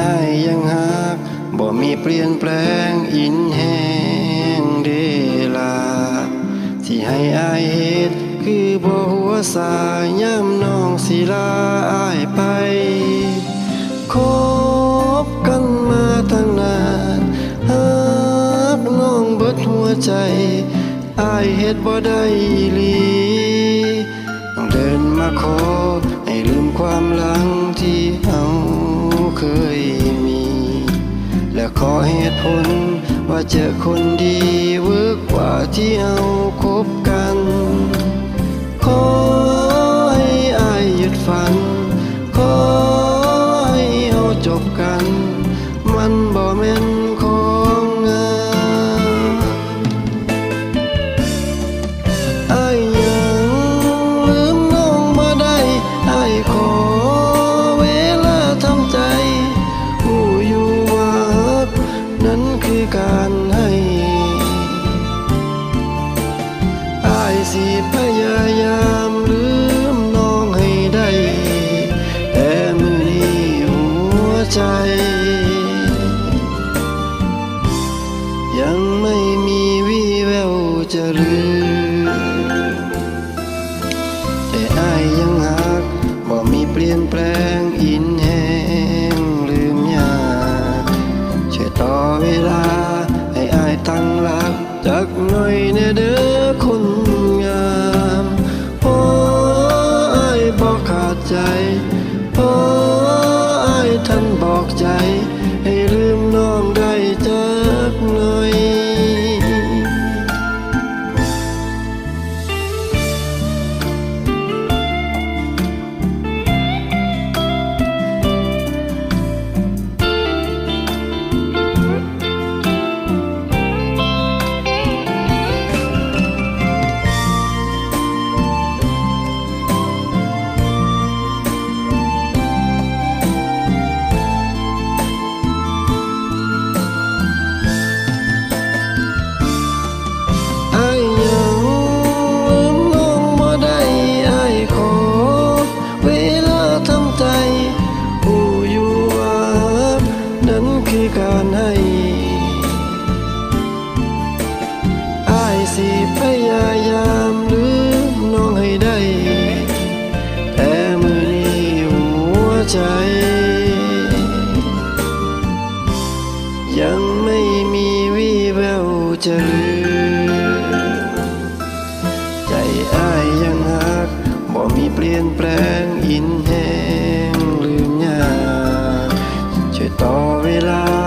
อายยังหักบ่มีเปลี่ยนแปลงอินแหงเดลาที่ให้อ้ายเฮ็ดคือบ่หัวสายย่ำน้องสิลาอายไปคบกันมาตั้งนานหักน้องเบิดหัวใจอายเฮ็ดบ่ได้หลีต้องเดินมาขอให้ลืมความหลัง เคยมี และขอเหตุผลว่าเจอคนดีเวิร์กกว่าที่เอาคบ สิพยายามลืมน้องให้ได้ แต่มือนี้หัวใจ ยังไม่มีวี่แววจะลืม แต่อายยังหักบ่มีเปลี่ยนแปลงอินแหงลืมยากช่วยต่อเวลา ให้อายตั้งหลักจักหน่อยแน่เด้อ ใจ พยายามลืมน้องให้ได้ แต่มือนี้หัวใจ ยังไม่มีวี่แววจะลืม ใจอายยังหักบ่มีเปลี่ยนแปลงอินแหงลืมยากช่วยต่อเวลา